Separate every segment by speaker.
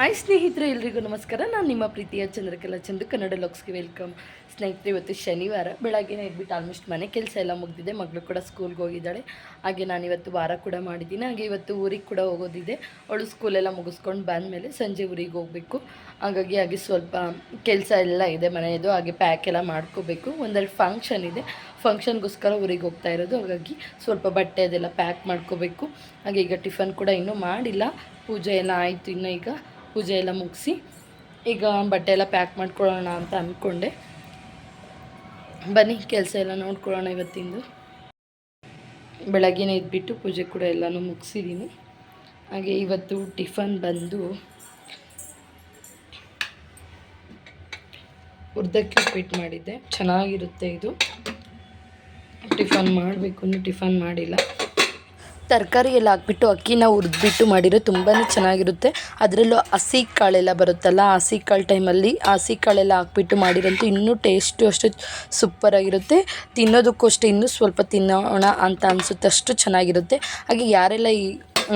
Speaker 1: Hi ಸ್ನೇಹಿತರೆ, ಎಲ್ರಿಗೂ ನಮಸ್ಕಾರ. ನಾನು ನಿಮ್ಮ ಪ್ರೀತಿಯ ಚಂದ್ರಕಲಾ ಚಂದು, ಕನ್ನಡ ಲಾಕ್ಸ್ಗೆ ವೆಲ್ಕಮ್. ಸ್ನೇಹಿತರೆ, ಇವತ್ತು ಶನಿವಾರ ಬೆಳಗ್ಗೆ ಎದ್ಬಿಟ್ಟು ಆಲ್ಮೋಸ್ಟ್ ಮನೆ ಕೆಲಸ ಎಲ್ಲ ಮುಗಿದಿದೆ. ಮಗಳು ಕೂಡ ಸ್ಕೂಲ್ಗೆ ಹೋಗಿದ್ದಾಳೆ. ಹಾಗೆ ನಾನು ಇವತ್ತು ವಾರ ಕೂಡ ಮಾಡಿದ್ದೀನಿ. ಹಾಗೆ ಇವತ್ತು ಊರಿಗೆ ಕೂಡ ಹೋಗೋದಿದೆ. ಅವಳು ಸ್ಕೂಲೆಲ್ಲ ಮುಗಿಸ್ಕೊಂಡು ಬಂದಮೇಲೆ ಸಂಜೆ ಊರಿಗೆ ಹೋಗಬೇಕು. ಹಾಗಾಗಿ ಹಾಗೆ ಸ್ವಲ್ಪ ಕೆಲಸ ಎಲ್ಲ ಇದೆ ಮನೆಯದು. ಹಾಗೆ ಪ್ಯಾಕ್ ಎಲ್ಲ ಮಾಡ್ಕೋಬೇಕು. ಒಂದೆರಡು ಫಂಕ್ಷನ್ ಇದೆ. ಫಂಕ್ಷನ್ಗೋಸ್ಕರ ಊರಿಗೆ ಹೋಗ್ತಾ ಇರೋದು. ಹಾಗಾಗಿ ಸ್ವಲ್ಪ ಬಟ್ಟೆ ಅದೆಲ್ಲ ಪ್ಯಾಕ್ ಮಾಡ್ಕೋಬೇಕು. ಹಾಗೆ ಈಗ ಟಿಫನ್ ಕೂಡ ಇನ್ನೂ ಮಾಡಿಲ್ಲ. ಪೂಜೆ ಎಲ್ಲ ಆಯಿತು ಇನ್ನು ಈಗ ಪೂಜೆ ಎಲ್ಲ ಮುಗಿಸಿ ಈಗ ಬಟ್ಟೆ ಎಲ್ಲ ಪ್ಯಾಕ್ ಮಾಡ್ಕೊಳ್ಳೋಣ ಅಂತ ಅಂದ್ಕೊಂಡೆ. ಬನ್ನಿ, ಕೆಲಸ ಎಲ್ಲ ನೋಡ್ಕೊಳ್ಳೋಣ ಇವತ್ತಿಂದು. ಬೆಳಗ್ಗೆನೇ ಇದ್ಬಿಟ್ಟು ಪೂಜೆ ಕೂಡ ಎಲ್ಲನೂ ಮುಗಿಸಿದ್ದೀನಿ ಹಾಗೆ ಇವತ್ತು ಟಿಫನ್ ಬಂದು ಉರ್ದಕ್ಕೆ ಉಪ್ಪಿಟ್ಟು ಮಾಡಿದ್ದೆ. ಚೆನ್ನಾಗಿರುತ್ತೆ ಇದು. ಟಿಫನ್ ಮಾಡಬೇಕು ಅಂದರೆ ಟಿಫನ್ ಮಾಡಿಲ್ಲ. ತರಕಾರಿ ಎಲ್ಲ ಹಾಕ್ಬಿಟ್ಟು ಅಕ್ಕಿನ ಹುರಿದ್ಬಿಟ್ಟು ಮಾಡಿರೋ ತುಂಬಾ ಚೆನ್ನಾಗಿರುತ್ತೆ. ಅದರಲ್ಲೂ ಹಸಿ ಕಾಳೆಲ್ಲ ಬರುತ್ತಲ್ಲ ಹಸಿ ಕಾಳು ಟೈಮಲ್ಲಿ ಹಸಿ ಕಾಳೆಲ್ಲ ಹಾಕ್ಬಿಟ್ಟು ಮಾಡಿರಂತೂ ಇನ್ನೂ ಟೇಸ್ಟು ಅಷ್ಟು ಸೂಪರಾಗಿರುತ್ತೆ. ತಿನ್ನೋದಕ್ಕೂ ಅಷ್ಟೇ ಇನ್ನೂ ಸ್ವಲ್ಪ ತಿನ್ನೋಣ ಅಂತ ಅನಿಸುತ್ತೆ ಅಷ್ಟು ಚೆನ್ನಾಗಿರುತ್ತೆ. ಹಾಗೆ ಯಾರೆಲ್ಲ ಈ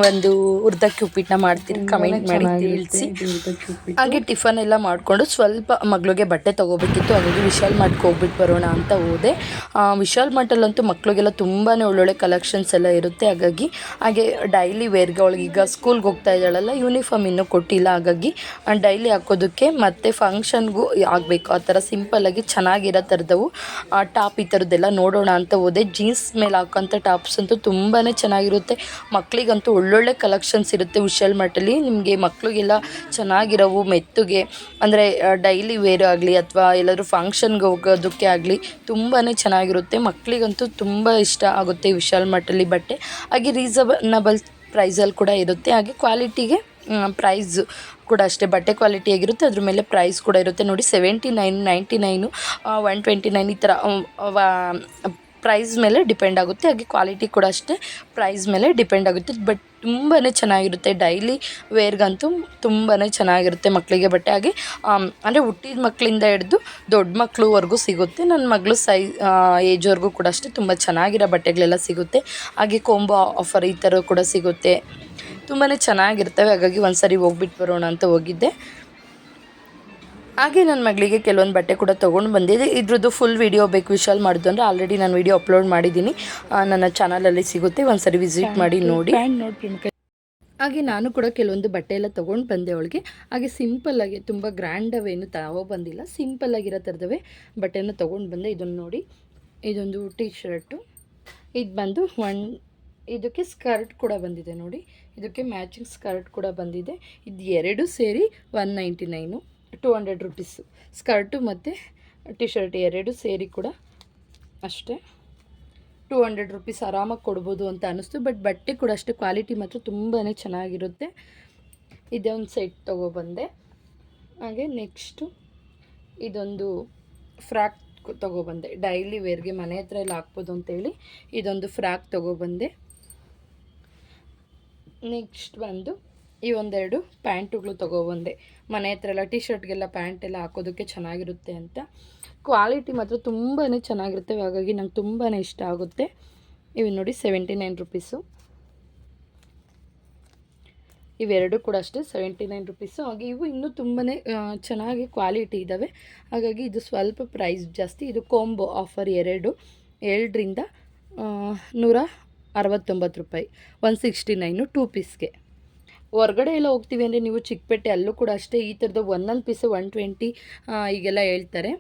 Speaker 1: ಒಂದು ಉರ್ದಕ್ಕಿ ಉಪ್ಪಿಟ್ಟನ್ನ ಮಾಡ್ತೀನಿ ಕಮೆಂಟ್ ಮಾಡಿ ತಿಳಿಸಿ ಹಾಗೆ ಟಿಫನ್ ಎಲ್ಲ ಮಾಡಿಕೊಂಡು ಸ್ವಲ್ಪ ಮಗಳಿಗೆ ಬಟ್ಟೆ ತೊಗೋಬೇಕಿತ್ತು ಹಾಗಾಗಿ ವಿಶಾಲ್ ಮಾರ್ಟ್ಗೆ ಹೋಗ್ಬಿಟ್ಟು ಬರೋಣ ಅಂತ ಹೋದೆ. ಆ, ವಿಶಾಲ್ ಮಾರ್ಟಲ್ಲಂತೂ ಮಕ್ಳಿಗೆಲ್ಲ ತುಂಬಾ ಒಳ್ಳೊಳ್ಳೆ ಕಲೆಕ್ಷನ್ಸ್ ಎಲ್ಲ ಇರುತ್ತೆ ಹಾಗಾಗಿ ಹಾಗೆ ಡೈಲಿ ವೇರ್ಗೆ ಅವಳಿಗೆ ಈಗ ಸ್ಕೂಲ್ಗೆ ಹೋಗ್ತಾ ಇದ್ದಾಳಲ್ಲ ಯೂನಿಫಾರ್ಮ್ ಇನ್ನೂ ಕೊಟ್ಟಿಲ್ಲ ಹಾಗಾಗಿ ಡೈಲಿ ಹಾಕೋದಕ್ಕೆ ಮತ್ತು ಫಂಕ್ಷನ್ಗೂ ಆಗಬೇಕು ಆ ಥರ ಸಿಂಪಲ್ಲಾಗಿ ಚೆನ್ನಾಗಿರೋ ಥರದವು ಟಾಪ್ ಈ ಥರದ್ದೆಲ್ಲ ನೋಡೋಣ ಅಂತ ಹೋದೆ. ಜೀನ್ಸ್ ಮೇಲೆ ಹಾಕೋಂಥ ಟಾಪ್ಸ್ ಅಂತೂ ತುಂಬಾ ಚೆನ್ನಾಗಿರುತ್ತೆ. ಮಕ್ಕಳಿಗಂತೂ ಒಳ್ಳೊಳ್ಳೆ ಕಲೆಕ್ಷನ್ಸ್ ಇರುತ್ತೆ ವಿಶಾಲ್ ಮಾರ್ಟಲ್ಲಿ ನಿಮಗೆ ಮಕ್ಕಳಿಗೆಲ್ಲ ಚೆನ್ನಾಗಿರೋವು, ಮೆತ್ತಗೆ, ಅಂದರೆ ಡೈಲಿ ವೇರ್ ಆಗಲಿ ಅಥವಾ ಎಲ್ಲಾದರೂ ಫಂಕ್ಷನ್ಗೆ ಹೋಗೋದಕ್ಕೆ ಆಗಲಿ ತುಂಬಾ ಚೆನ್ನಾಗಿರುತ್ತೆ. ಮಕ್ಕಳಿಗಂತೂ ತುಂಬ ಇಷ್ಟ ಆಗುತ್ತೆ ವಿಶಾಲ್ ಮಾರ್ಟಲ್ಲಿ ಬಟ್ಟೆ. ಹಾಗೆ ರೀಸನಬಲ್ ಪ್ರೈಸಲ್ಲಿ ಕೂಡ ಇರುತ್ತೆ. ಹಾಗೆ ಕ್ವಾಲಿಟಿಗೆ ಪ್ರೈಸ್ ಕೂಡ ಅಷ್ಟೇ. ಬಟ್ಟೆ ಕ್ವಾಲಿಟಿ ಆಗಿರುತ್ತೆ, ಅದ್ರ ಮೇಲೆ ಪ್ರೈಸ್ ಕೂಡ ಇರುತ್ತೆ. ನೋಡಿ seventy nine ninety nine one twenty nine ಈ ಥರ ಪ್ರೈಸ್ ಮೇಲೆ ಡಿಪೆಂಡ್ ಆಗುತ್ತೆ. ಹಾಗೆ ಕ್ವಾಲಿಟಿ ಕೂಡ ಅಷ್ಟೇ ಪ್ರೈಸ್ ಮೇಲೆ ಡಿಪೆಂಡ್ ಆಗುತ್ತೆ. ಬಟ್ ತುಂಬಾ ಚೆನ್ನಾಗಿರುತ್ತೆ. ಡೈಲಿ ವೇರ್ಗಂತೂ ತುಂಬಾ ಚೆನ್ನಾಗಿರುತ್ತೆ ಮಕ್ಕಳಿಗೆ ಬಟ್ಟೆ ಹಾಗೆ ಅಂದರೆ ಹುಟ್ಟಿದ ಮಕ್ಕಳಿಂದ ಹಿಡಿದು ದೊಡ್ಡ ಮಕ್ಕಳುವರೆಗೂ ಸಿಗುತ್ತೆ. ನನ್ನ ಮಗಳು ಸೈ ಏಜ್ವರೆಗೂ ಕೂಡ ಅಷ್ಟೇ ತುಂಬ ಚೆನ್ನಾಗಿರೋ ಬಟ್ಟೆಗಳೆಲ್ಲ ಸಿಗುತ್ತೆ. ಹಾಗೆ ಕೊಂಬೋ ಆಫರ್ ಈ ಥರ ಕೂಡ ಸಿಗುತ್ತೆ. ತುಂಬಾ ಚೆನ್ನಾಗಿರ್ತವೆ. ಹಾಗಾಗಿ ಒಂದು ಸರಿ ಹೋಗ್ಬಿಟ್ಟು ಬರೋಣ ಅಂತ ಹೋಗಿದ್ದೆ. ಹಾಗೆ ನನ್ನ ಮಗಳಿಗೆ ಕೆಲವೊಂದು ಬಟ್ಟೆ ಕೂಡ ತೊಗೊಂಡು ಬಂದಿದೆ. ಇದ್ರದ್ದು ಫುಲ್ ವಿಡಿಯೋ ಬೇಕು ವಿಶಾಲ್ ಮಾಡಿದ್ದು ಅಂದರೆ ಆಲ್ರೆಡಿ ನಾನು ವಿಡಿಯೋ ಅಪ್ಲೋಡ್ ಮಾಡಿದ್ದೀನಿ. ನನ್ನ ಚಾನಲಲ್ಲಿ ಸಿಗುತ್ತೆ ಒಂದ್ಸರಿ ವಿಸಿಟ್ ಮಾಡಿ ನೋಡಿ. ಹಾಗೆ ನಾನು ಕೂಡ ಕೆಲವೊಂದು ಬಟ್ಟೆ ಎಲ್ಲ ತೊಗೊಂಡು ಬಂದೆ ಅವಳಿಗೆ. ಹಾಗೆ ಸಿಂಪಲ್ಲಾಗಿ ತುಂಬ ಗ್ರ್ಯಾಂಡವೇನು ತಾವೋ ಬಂದಿಲ್ಲ. ಸಿಂಪಲ್ಲಾಗಿರೋ ಥರದವೇ ಬಟ್ಟೆನ ತೊಗೊಂಡು ಬಂದೆ. ಇದನ್ನು ನೋಡಿ ಇದೊಂದು ಟೀ ಶರ್ಟು ಇದು ಬಂದು ಒನ್ ಇದಕ್ಕೆ ಸ್ಕರ್ಟ್ ಕೂಡ ಬಂದಿದೆ ನೋಡಿ. ಇದಕ್ಕೆ ಮ್ಯಾಚಿಂಗ್ ಸ್ಕರ್ಟ್ ಕೂಡ ಬಂದಿದೆ. ಇದು ಎರಡು ಸೇರಿ one ninety nine two hundred rupees skirt ಮತ್ತು ಟಿ ಶರ್ಟ್ ಎರಡು ಸೇರಿ ಕೂಡ ಅಷ್ಟೇ. ಟೂ ಹಂಡ್ರೆಡ್ ರುಪೀಸ್ ಆರಾಮಾಗಿ ಕೊಡ್ಬೋದು ಅಂತ ಅನ್ನಿಸ್ತು ಬಟ್ ಬಟ್ಟೆ ಕೂಡ ಅಷ್ಟೇ ಕ್ವಾಲಿಟಿ ಮಾತ್ರ ತುಂಬಾ ಚೆನ್ನಾಗಿರುತ್ತೆ. ಇದೇ ಒಂದು ಸೆಟ್ ತೊಗೊಬಂದೆ ಹಾಗೆ ನೆಕ್ಸ್ಟು ಇದೊಂದು ಫ್ರಾಕ್ ತೊಗೊಬಂದೆ ಡೈಲಿ ವೇರ್ಗೆ ಮನೆ ಹತ್ರ ಎಲ್ಲ ಹಾಕ್ಬೋದು ಅಂತೇಳಿ ಇದೊಂದು ಫ್ರಾಕ್ ತೊಗೊಬಂದೆ ನೆಕ್ಸ್ಟ್ ಬಂದು ಈ ಒಂದೆರಡು ಪ್ಯಾಂಟುಗಳು ತೊಗೊಬಂದೆ ಮನೆ ಹತ್ರ ಎಲ್ಲ ಟಿ ಶರ್ಟ್ಗೆಲ್ಲ ಪ್ಯಾಂಟ್ ಎಲ್ಲ ಹಾಕೋದಕ್ಕೆ ಚೆನ್ನಾಗಿರುತ್ತೆ ಅಂತ. ಕ್ವಾಲಿಟಿ ಮಾತ್ರ ತುಂಬಾ ಚೆನ್ನಾಗಿರುತ್ತೆ. ಹಾಗಾಗಿ ನಂಗೆ ತುಂಬಾ ಇಷ್ಟ ಆಗುತ್ತೆ. ಇವು ನೋಡಿ ಸೆವೆಂಟಿ ನೈನ್ ರುಪೀಸು. ಇವೆರಡು ಕೂಡ ಅಷ್ಟೇ ಸೆವೆಂಟಿ ನೈನ್ ರುಪೀಸು. ಹಾಗೆ ಇವು ಇನ್ನೂ ತುಂಬಾ ಚೆನ್ನಾಗಿ ಕ್ವಾಲಿಟಿ ಇದ್ದಾವೆ ಹಾಗಾಗಿ ಇದು ಸ್ವಲ್ಪ ಪ್ರೈಸ್ ಜಾಸ್ತಿ. ಇದು ಕೋಂಬೋ ಆಫರ್ ಎರಡು. ಎರಡರಿಂದ ನೂರ ಅರವತ್ತೊಂಬತ್ತು ರೂಪಾಯಿ. ಒನ್ ಸಿಕ್ಸ್ಟಿ ನೈನು ಟೂ ಪೀಸ್ಗೆ. ಹೊರ್ಗಡೆ ಎಲ್ಲ ಹೋಗ್ತೀವಿ ಅಂದರೆ ನೀವು ಚಿಕ್ಕಪೇಟೆ ಅಲ್ಲೂ ಕೂಡ ಅಷ್ಟೇ ಈ ಥರದ ಒಂದೊಂದು ಪೀಸು ಒನ್ ಟ್ವೆಂಟಿ ಈಗೆಲ್ಲ ಹೇಳ್ತಾರೆ.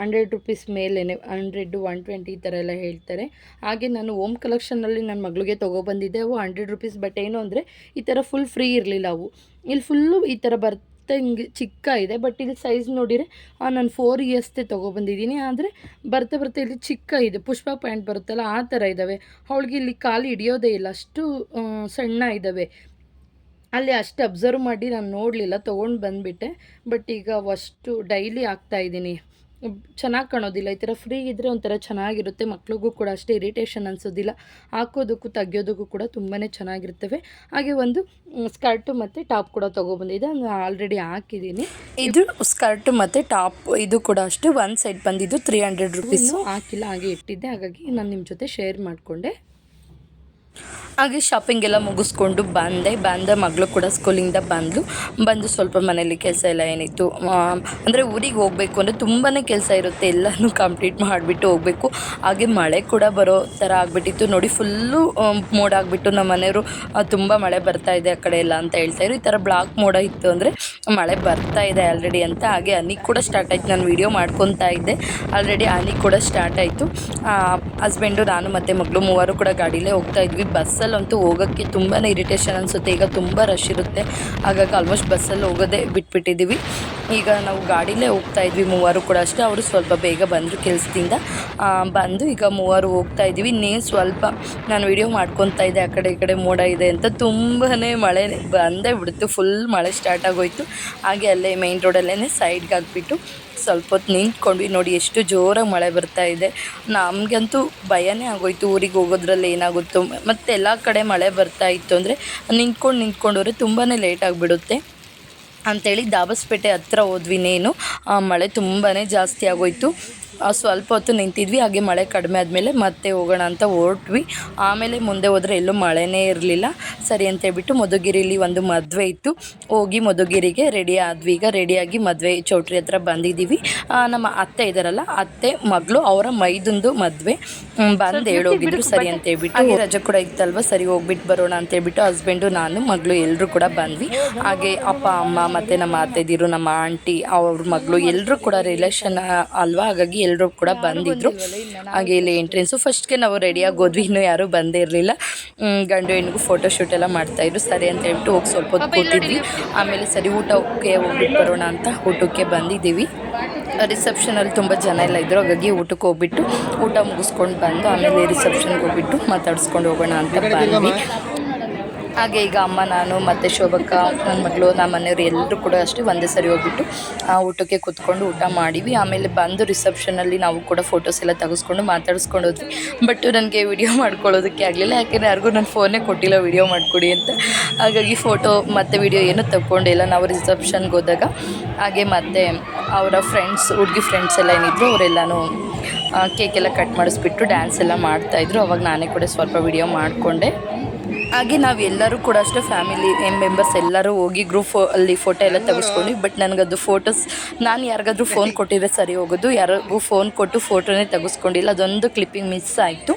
Speaker 1: ಹಂಡ್ರೆಡ್ ರುಪೀಸ್ ಮೇಲೇ ಹಂಡ್ರೆಡ್ಡು ಒನ್ ಟ್ವೆಂಟಿ ಈ ಥರ ಎಲ್ಲ ಹೇಳ್ತಾರೆ. ಹಾಗೆ ನಾನು ಓಮ್ ಕಲೆಕ್ಷನಲ್ಲಿ ನನ್ನ ಮಗಳಿಗೆ ತೊಗೊಬಂದಿದ್ದೆ ಅವು ಹಂಡ್ರೆಡ್ ರುಪೀಸ್ ಬಟ್ ಏನು ಅಂದರೆ ಈ ಥರ ಫುಲ್ ಫ್ರೀ ಇರಲಿಲ್ಲ ಅವು. ಇಲ್ಲಿ ಫುಲ್ಲು ಈ ಥರ ಬರ್ತಾ ಹಿಂಗೆ ಚಿಕ್ಕ ಇದೆ ಬಟ್ ಇಲ್ಲಿ ಸೈಜ್ ನೋಡಿದರೆ ನಾನು ಫೋರ್ ಇಯರ್ಸ್ದೇ ತೊಗೊಬಂದಿದ್ದೀನಿ ಆದರೆ ಬರ್ತಾ ಬರ್ತಾ ಇಲ್ಲಿ ಚಿಕ್ಕ ಇದೆ. ಪುಷ್ಪ ಪ್ಯಾಂಟ್ ಬರುತ್ತಲ್ಲ, ಆ ಥರ ಇದ್ದಾವೆ. ಅವಳಿಗೆ ಇಲ್ಲಿ ಕಾಲು ಹಿಡಿಯೋದೇ ಇಲ್ಲ. ಅಷ್ಟು ಸಣ್ಣ ಇದ್ದಾವೆ. ಅಲ್ಲಿ ಅಷ್ಟು ಅಬ್ಸರ್ವ್ ಮಾಡಿ ನಾನು ನೋಡಲಿಲ್ಲ ತೊಗೊಂಡು ಬಂದುಬಿಟ್ಟೆ. ಬಟ್ ಈಗ ಅಷ್ಟು ಡೈಲಿ ಆಗ್ತಾ ಇದ್ದೀನಿ. ಚೆನ್ನಾಗಿ ಕಾಣೋದಿಲ್ಲ ಈ ಥರ ಫ್ರೀ ಇದ್ದರೆ ಒಂಥರ ಚೆನ್ನಾಗಿರುತ್ತೆ. ಮಕ್ಳಿಗೂ ಕೂಡ ಅಷ್ಟೇ ಇರಿಟೇಷನ್ ಅನಿಸೋದಿಲ್ಲ. ಹಾಕೋದಕ್ಕೂ ತೆಗಿಯೋದಕ್ಕೂ ಕೂಡ ತುಂಬಾ ಚೆನ್ನಾಗಿರ್ತವೆ. ಹಾಗೆ ಒಂದು ಸ್ಕರ್ಟು ಮತ್ತು ಟಾಪ್ ಕೂಡ ತೊಗೊಬಂದಿದೆ ನಾನು ಆಲ್ರೆಡಿ ಹಾಕಿದ್ದೀನಿ. ಇದು ಸ್ಕರ್ಟು ಮತ್ತು ಟಾಪ್ ಇದು ಕೂಡ ಅಷ್ಟೇ. ಒನ್ ಸೈಡ್ ಬಂದಿದ್ದು ತ್ರೀ ಹಂಡ್ರೆಡ್ ರುಪೀಸು ಹಾಕಿಲ್ಲ ಹಾಗೆ ಇಟ್ಟಿದ್ದೆ. ಹಾಗಾಗಿ ನಾನು ನಿಮ್ಮ ಜೊತೆ ಶೇರ್ ಮಾಡಿಕೊಂಡೆ. ಹಾಗೆ ಶಾಪಿಂಗ್ ಎಲ್ಲ ಮುಗಿಸ್ಕೊಂಡು ಬಂದೆ. ಬಂದ ಮಗಳು ಕೂಡ ಸ್ಕೂಲಿಂದ ಬಂದು ಬಂದು ಸ್ವಲ್ಪ ಮನೇಲಿ ಕೆಲಸ ಎಲ್ಲ ಏನಿತ್ತು ಅಂದರೆ ಊರಿಗೆ ಹೋಗಬೇಕು ಅಂದರೆ ತುಂಬಾ ಕೆಲಸ ಇರುತ್ತೆ. ಎಲ್ಲನೂ ಕಂಪ್ಲೀಟ್ ಮಾಡಿಬಿಟ್ಟು ಹೋಗಬೇಕು. ಹಾಗೆ ಮಳೆ ಕೂಡ ಬರೋ ಥರ ಆಗಿಬಿಟ್ಟಿತ್ತು. ನೋಡಿ ಫುಲ್ಲು ಮೋಡ ಆಗಿಬಿಟ್ಟು ನಮ್ಮ ಮನೆಯವರು ತುಂಬ ಮಳೆ ಬರ್ತಾ ಇದೆ ಆ ಕಡೆ ಎಲ್ಲ ಅಂತ ಹೇಳ್ತಾಯಿದ್ರು ಈ ಥರ ಬ್ಲಾಕ್ ಮೋಡ ಇತ್ತು ಅಂದರೆ ಮಳೆ ಬರ್ತಾ ಇದೆ ಆಲ್ರೆಡಿ ಅಂತ. ಹಾಗೆ ಅನಿ ಕೂಡ ಸ್ಟಾರ್ಟ್ ಆಯಿತು. ನಾನು ವೀಡಿಯೋ ಮಾಡ್ಕೊತಾ ಇದ್ದೆ. ಆಲ್ರೆಡಿ ಹನಿ ಕೂಡ ಸ್ಟಾರ್ಟ್ ಆಯಿತು. ಹಸ್ಬೆಂಡು ನಾನು ಮತ್ತು ಮಗಳು ಮೂವರು ಕೂಡ ಗಾಡೀಲೇ ಹೋಗ್ತಾ ಇದ್ವಿ. ಬಸ್ಸಲ್ಲಂತೂ ಹೋಗೋಕ್ಕೆ ತುಂಬಾ ಇರಿಟೇಷನ್ ಅನಿಸುತ್ತೆ. ಈಗ ತುಂಬ ರಶ್ ಇರುತ್ತೆ. ಹಾಗಾಗಿ ಆಲ್ಮೋಸ್ಟ್ ಬಸ್ಸಲ್ಲಿ ಹೋಗೋದೇ ಬಿಟ್ಬಿಟ್ಟಿದ್ದೀವಿ. ಈಗ ನಾವು ಗಾಡಿಲೇ ಹೋಗ್ತಾ ಇದ್ವಿ, ಮೂವರು ಕೂಡ ಅಷ್ಟೇ. ಅವರು ಸ್ವಲ್ಪ ಬೇಗ ಬಂದರು ಕೆಲಸದಿಂದ. ಬಂದು ಈಗ ಮೂವರು ಹೋಗ್ತಾ ಇದ್ದೀವಿ. ಇನ್ನೇನು ಸ್ವಲ್ಪ ನಾನು ವಿಡಿಯೋ ಮಾಡ್ಕೊತಾ ಇದ್ದೆ, ಆ ಕಡೆ ಈ ಕಡೆ ಮೋಡ ಇದೆ ಅಂತ. ತುಂಬಾ ಮಳೆ ಬಂದೇ ಬಿಡ್ತು. ಫುಲ್ ಮಳೆ ಸ್ಟಾರ್ಟ್ ಆಗೋಯ್ತು. ಹಾಗೆ ಅಲ್ಲೇ ಮೈನ್ ರೋಡಲ್ಲೇ ಸೈಡ್ಗೆ ಹಾಕ್ಬಿಟ್ಟು ಸ್ವಲ್ಪ ಹೊತ್ತು ನಿಂತ್ಕೊಂಡ್ವಿ. ನೋಡಿ ಎಷ್ಟು ಜೋರಾಗಿ ಮಳೆ ಬರ್ತಾ ಇದೆ. ನಮಗಂತೂ ಭಯನೇ ಆಗೋಯ್ತು. ಊರಿಗೆ ಹೋಗೋದ್ರಲ್ಲಿ ಏನಾಗುತ್ತೋ. ಮತ್ತು ಎಲ್ಲ ಕಡೆ ಮಳೆ ಬರ್ತಾ ಇತ್ತು ಅಂದರೆ ನಿಂತ್ಕೊಂಡು ನಿಂತ್ಕೊಂಡವ್ರೆ ತುಂಬಾ ಲೇಟ್ ಆಗಿಬಿಡುತ್ತೆ. ಅಂಥೇಳಿ ದಾಬಸ್ಪೇಟೆ ಹತ್ರ ಹೋದ್ವಿ ನೇನು ಮಳೆ ತುಂಬಾ ಜಾಸ್ತಿ ಆಗೋಯ್ತು. ಸ್ವಲ್ಪ ಹೊತ್ತು ನಿಂತಿದ್ವಿ, ಹಾಗೆ ಮಳೆ ಕಡಿಮೆ ಆದಮೇಲೆ ಮತ್ತೆ ಹೋಗೋಣ ಅಂತ ಹೊರಟ್ವಿ. ಆಮೇಲೆ ಮುಂದೆ ಹೋದರೆ ಎಲ್ಲೂ ಮಳೆನೇ ಇರಲಿಲ್ಲ. ಸರಿ ಅಂತ ಹೇಳ್ಬಿಟ್ಟು ಮಧುಗಿರಿಲಿ ಒಂದು ಮದುವೆ ಇತ್ತು. ಹೋಗಿ ಮಧುಗಿರಿಗೆ ರೆಡಿ ಆದ್ವಿ. ಈಗ ರೆಡಿಯಾಗಿ ಮದುವೆ ಚೌಟ್ರಿ ಹತ್ರ ಬಂದಿದ್ದೀವಿ. ನಮ್ಮ ಅತ್ತೆ ಇದ್ದಾರಲ್ಲ ಅತ್ತೆ ಮಗಳು ಅವರ ಮೈದೊಂದು ಮದುವೆ. ಬಂದು ಹೋಗಿದ್ರು ಸರಿ ಅಂತ ಹೇಳ್ಬಿಟ್ಟು ಹಾಗೆ ರಜೆ ಕೂಡ ಇತ್ತಲ್ವ? ಸರಿ ಹೋಗ್ಬಿಟ್ಟು ಬರೋಣ ಅಂತ ಹೇಳ್ಬಿಟ್ಟು ಹಸ್ಬೆಂಡು ನಾನು ಮಗಳು ಎಲ್ಲರೂ ಕೂಡ ಬಂದ್ವಿ. ಹಾಗೆ ಅಪ್ಪ ಅಮ್ಮ ಮತ್ತು ನಮ್ಮ ಅತ್ತೆದಿರು ನಮ್ಮ ಆಂಟಿ ಅವ್ರ ಮಗಳು ಎಲ್ಲರೂ ಕೂಡ ರಿಲೇಷನ್ ಅಲ್ವಾ? ಹಾಗಾಗಿ ಎಲ್ಲರೂ ಕೂಡ ಬಂದಿದ್ರು. ಹಾಗೆ ಇಲ್ಲಿ ಎಂಟ್ರೆನ್ಸು ಫಸ್ಟ್ಗೆ ನಾವು ರೆಡಿಯಾಗಿ ಹೋದ್ವಿ ಇನ್ನೂ ಯಾರೂ ಬಂದೇ ಇರಲಿಲ್ಲ. ಗಂಡು ಹೆಣ್ಣಿಗೂ ಫೋಟೋ ಶೂಟ್ ಎಲ್ಲ ಮಾಡ್ತಾಯಿದ್ರು ಸರಿ ಅಂತ ಹೇಳ್ಬಿಟ್ಟು ಹೋಗಿ ಸ್ವಲ್ಪ ಹೊತ್ತು ಕೂತಿದ್ವಿ. ಆಮೇಲೆ ಸರಿ ಊಟಕ್ಕೆ ಹೋಗ್ಬಿಟ್ಟು ಬರೋಣ ಅಂತ ಊಟಕ್ಕೆ ಬಂದಿದ್ದೀವಿ. ರಿಸೆಪ್ಷನಲ್ಲಿ ತುಂಬ ಜನ ಎಲ್ಲ ಇದ್ದರು ಹಾಗಾಗಿ ಊಟಕ್ಕೆ ಹೋಗ್ಬಿಟ್ಟು ಊಟ ಮುಗಿಸ್ಕೊಂಡು ಬಂದು ಆಮೇಲೆ ರಿಸೆಪ್ಷನ್ಗೆ ಹೋಗ್ಬಿಟ್ಟು ಮಾತಾಡಿಸ್ಕೊಂಡು ಹೋಗೋಣ ಅಂತ ಬಂದ್ವಿ ಹಾಗೆ ಈಗ ಅಮ್ಮ, ನಾನು ಮತ್ತು ಶೋಭಕ್ಕ ನನ್ನ ಮಗಳು ನಮ್ಮ ಮನೆಯವರು ಎಲ್ಲರೂ ಕೂಡ ಅಷ್ಟೇ ಒಂದೇ ಸರಿ ಹೋಗ್ಬಿಟ್ಟು, ಆ, ಊಟಕ್ಕೆ ಕೂತ್ಕೊಂಡು ಊಟ ಮಾಡಿವಿ. ಆಮೇಲೆ ಬಂದು ರಿಸೆಪ್ಷನಲ್ಲಿ ನಾವು ಕೂಡ ಫೋಟೋಸ್ ಎಲ್ಲ ತೆಗೆಸ್ಕೊಂಡು ಮಾತಾಡಿಸ್ಕೊಂಡು ಹೋದ್ವಿ. ಬಟ್ ನನಗೆ ವಿಡಿಯೋ ಮಾಡ್ಕೊಳ್ಳೋದಕ್ಕೆ ಆಗಲಿಲ್ಲ. ಯಾಕೆಂದರೆ ಯಾರಿಗೂ ನನ್ನ ಫೋನೇ ಕೊಟ್ಟಿಲ್ಲ ವಿಡಿಯೋ ಮಾಡಿಕೊಡಿ ಅಂತ. ಹಾಗಾಗಿ ಫೋಟೋ ಮತ್ತು ವಿಡಿಯೋ ಏನೂ ತಗೊಂಡಿಲ್ಲ ನಾವು ರಿಸೆಪ್ಷನ್ಗೆ ಹೋದಾಗ, ಹಾಗೆ ಮತ್ತು ಅವರ ಫ್ರೆಂಡ್ಸ್ ಹುಡುಗಿ ಫ್ರೆಂಡ್ಸ್ ಎಲ್ಲ ಏನಿದ್ರು ಅವರೆಲ್ಲನೂ ಕೇಕೆಲ್ಲ ಕಟ್ ಮಾಡಿಸ್ಬಿಟ್ಟು ಡ್ಯಾನ್ಸ್ ಎಲ್ಲ ಮಾಡ್ತಾಯಿದ್ರು ಅವಾಗ ನಾನೇ ಕೂಡ ಸ್ವಲ್ಪ ವಿಡಿಯೋ ಮಾಡಿಕೊಂಡೆ. ಹಾಗೆ ನಾವು ಎಲ್ಲರೂ ಕೂಡ ಅಷ್ಟೇ ಫ್ಯಾಮಿಲಿ ಮೆಂಬರ್ಸ್ ಎಲ್ಲರೂ ಹೋಗಿ ಗ್ರೂಪ್ ಅಲ್ಲಿ ಫೋಟೋ ಎಲ್ಲ ತೆಗೆಸ್ಕೊಂಡ್ವಿ ಬಟ್ ನನಗದು ಫೋಟೋಸ್ ನಾನು ಯಾರಿಗಾದ್ರೂ ಫೋನ್ ಕೊಟ್ಟಿದ್ರೆ ಸರಿ ಹೋಗೋದು ಯಾರಿಗೂ ಫೋನ್ ಕೊಟ್ಟು ಫೋಟೋನೇ ತೆಗೆಸ್ಕೊಂಡಿಲ್ಲ ಅದೊಂದು ಕ್ಲಿಪ್ಪಿಂಗ್ ಮಿಸ್ ಆಯಿತು.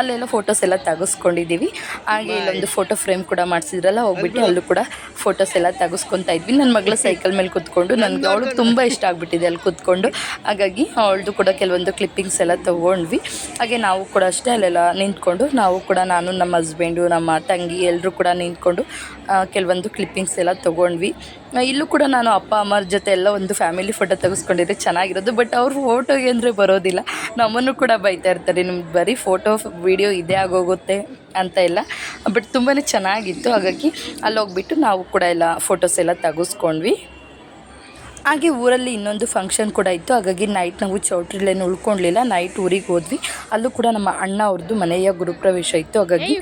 Speaker 1: ಅಲ್ಲೆಲ್ಲ ಫೋಟೋಸ್ ಎಲ್ಲ ತೆಗೆಸ್ಕೊಂಡಿದ್ದೀವಿ ಹಾಗೆ ಇಲ್ಲೊಂದು ಫೋಟೋ ಫ್ರೇಮ್ ಕೂಡ ಮಾಡಿಸಿದ್ರಲ್ಲ ಹೋಗ್ಬಿಟ್ಟು ಅಲ್ಲೂ ಕೂಡ ಫೋಟೋಸ್ ಎಲ್ಲ ತೆಗೆಸ್ಕೊತಾ ಇದ್ವಿ. ನನ್ನ ಮಗಳ ಸೈಕಲ್ ಮೇಲೆ ಕೂತ್ಕೊಂಡು ನನಗೆ ಅವಳು ತುಂಬ ಇಷ್ಟ ಆಗಿಬಿಟ್ಟಿದೆ ಅಲ್ಲಿ ಕೂತ್ಕೊಂಡು. ಹಾಗಾಗಿ ಅವಳದು ಕೂಡ ಕೆಲವೊಂದು ಕ್ಲಿಪ್ಪಿಂಗ್ಸ್ ಎಲ್ಲ ತೊಗೊಂಡ್ವಿ. ಹಾಗೆ ನಾವು ಕೂಡ ಅಷ್ಟೇ ಅಲ್ಲೆಲ್ಲ ನಿಂತ್ಕೊಂಡು ನಾವು ಕೂಡ ನಾನು ನಮ್ಮ ಹಸ್ಬೆಂಡು ನಮ್ಮ ತಂಗಿ ಎಲ್ಲರೂ ಕೂಡ ನಿಂತ್ಕೊಂಡು ಕೆಲವೊಂದು ಕ್ಲಿಪ್ಪಿಂಗ್ಸ್ ಎಲ್ಲ ತೊಗೊಂಡ್ವಿ. ಇಲ್ಲೂ ಕೂಡ ನಾನು ಅಪ್ಪ, ಅಮ್ಮರ ಜೊತೆ ಎಲ್ಲ ಒಂದು ಫ್ಯಾಮಿಲಿ ಫೋಟೋ ತೆಗೆಸ್ಕೊಂಡಿದ್ರೆ ಚೆನ್ನಾಗಿರೋದು ಬಟ್ ಅವ್ರ ಫೋಟೋಗೆ ಅಂದರೆ ಬರೋದಿಲ್ಲ. ನಮ್ಮನ್ನು ಕೂಡ ಬೈತಾ ಇರ್ತಾರೆ, ನಿಮ್ಗೆ ಬರೀ ಫೋಟೋ ವೀಡಿಯೋ ಇದೇ ಆಗೋಗುತ್ತೆ ಅಂತ ಎಲ್ಲ. ಬಟ್ ತುಂಬಾ ಚೆನ್ನಾಗಿತ್ತು, ಹಾಗಾಗಿ ಅಲ್ಲಿ ಹೋಗ್ಬಿಟ್ಟು ನಾವು ಕೂಡ ಎಲ್ಲ ಫೋಟೋಸ್ ಎಲ್ಲ ತೆಗೆಸ್ಕೊಂಡ್ವಿ. ಹಾಗೆ ಊರಲ್ಲಿ ಇನ್ನೊಂದು ಫಂಕ್ಷನ್ ಕೂಡ ಇತ್ತು. ಹಾಗಾಗಿ ನೈಟ್ ನಾವು ಚೌಟ್ರಿಲೇನು ಉಳ್ಕೊಳ್ಲಿಲ್ಲ ನೈಟ್ ಊರಿಗೆ ಹೋದ್ವಿ. ಅಲ್ಲೂ ಕೂಡ ನಮ್ಮ ಅಣ್ಣ ಅವ್ರದ್ದು ಮನೆಯ ಗುರುಪ್ರವೇಶ ಇತ್ತು. ಹಾಗಾಗಿ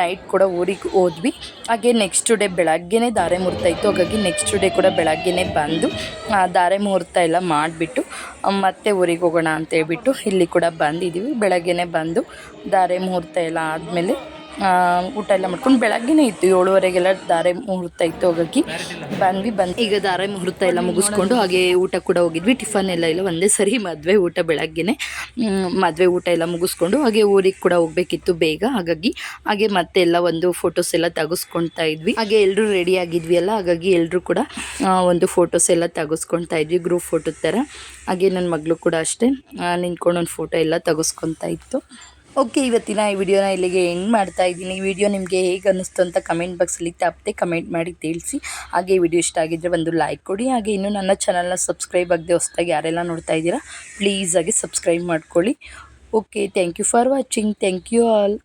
Speaker 1: ನೈಟ್ ಕೂಡ ಊರಿಗೆ ಹೋದ್ವಿ. ಹಾಗೆ ನೆಕ್ಸ್ಟ್ ಡೇ ಬೆಳಗ್ಗೆನೇ ಧಾರೆ ಮುಹೂರ್ತ ಇತ್ತು. ಹಾಗಾಗಿ ನೆಕ್ಸ್ಟ್ ಡೇ ಕೂಡ ಬೆಳಗ್ಗೆನೇ ಬಂದು ಧಾರೆ ಮುಹೂರ್ತ ಎಲ್ಲ ಮಾಡಿಬಿಟ್ಟು ಮತ್ತೆ ಊರಿಗೆ ಹೋಗೋಣ ಅಂತೇಳ್ಬಿಟ್ಟು ಇಲ್ಲಿ ಕೂಡ ಬಂದಿದ್ದೀವಿ ಬೆಳಗ್ಗೆನೇ ಬಂದು ಧಾರೆ ಮುಹೂರ್ತ ಎಲ್ಲ ಆದಮೇಲೆ ಊಟ ಎಲ್ಲ ಮಾಡ್ಕೊಂಡು ಬೆಳಗ್ಗೆನೇ ಇತ್ತು, ಏಳುವರೆಗೆಲ್ಲ ಧಾರೆ ಮುಹೂರ್ತ ಇತ್ತು ಹೋಗೋಕ್ಕೆ ಬಂದ್ವಿ ಬಂದು ಈಗ ಧಾರೆ ಮುಹೂರ್ತ ಎಲ್ಲ ಮುಗಿಸ್ಕೊಂಡು ಹಾಗೆ ಊಟ ಕೂಡ ಹೋಗಿದ್ವಿ. ಟಿಫನ್ ಎಲ್ಲ ಇಲ್ಲ, ಒಂದೇ ಸರಿ ಮದುವೆ ಊಟ ಬೆಳಗ್ಗೆನೇ. ಮದುವೆ ಊಟ ಎಲ್ಲ ಮುಗಿಸ್ಕೊಂಡು ಹಾಗೆ ಊರಿಗೆ ಕೂಡ ಹೋಗಬೇಕಿತ್ತು ಬೇಗ, ಹಾಗಾಗಿ ಹಾಗೆ ಮತ್ತೆ ಎಲ್ಲ ಒಂದು ಫೋಟೋಸ್ ಎಲ್ಲ ತೆಗೆಸ್ಕೊಳ್ತಾ ಇದ್ವಿ. ಹಾಗೆ ಎಲ್ಲರೂ ರೆಡಿ ಆಗಿದ್ವಿ ಅಲ್ಲ, ಹಾಗಾಗಿ ಎಲ್ಲರೂ ಕೂಡ ಒಂದು ಫೋಟೋಸ್ ಎಲ್ಲ ತೆಗೆಸ್ಕೊಳ್ತಾ ಇದ್ವಿ ಗ್ರೂಪ್ ಫೋಟೋ ಥರ ಹಾಗೆ ನನ್ನ ಮಗಳು ಕೂಡ ಅಷ್ಟೇ ನಿಂತ್ಕೊಂಡು ಒಂದು ಫೋಟೋ ಎಲ್ಲ ತೆಗೆಸ್ಕೊತಾ ಇತ್ತು. ಓಕೆ, ಇವತ್ತಿನ ಈ ವಿಡಿಯೋನ ಇಲ್ಲಿಗೆ ಹೆಂಗೆ ಮಾಡ್ತಾ ಇದ್ದೀನಿ. ವಿಡಿಯೋ ನಿಮಗೆ ಹೇಗೆ ಅನ್ನಿಸ್ತು ಅಂತ ಕಮೆಂಟ್ ಬಾಕ್ಸಲ್ಲಿ ತಪ್ಪದೆ ಕಮೆಂಟ್ ಮಾಡಿ ತಿಳಿಸಿ. ಹಾಗೆ ವಿಡಿಯೋ ಇಷ್ಟ ಆಗಿದ್ದರೆ ಒಂದು ಲೈಕ್ ಕೊಡಿ. ಹಾಗೆ ಇನ್ನೂ ನನ್ನ ಚಾನಲ್ನ ಸಬ್ಸ್ಕ್ರೈಬ್ ಆಗದೆ ಹೊಸ್ದಾಗಿ ಯಾರೆಲ್ಲ ನೋಡ್ತಾ ಇದ್ದೀರಾ ಪ್ಲೀಸಾಗಿ ಸಬ್ಸ್ಕ್ರೈಬ್ ಮಾಡ್ಕೊಳ್ಳಿ. Okay thank you for watching thank you all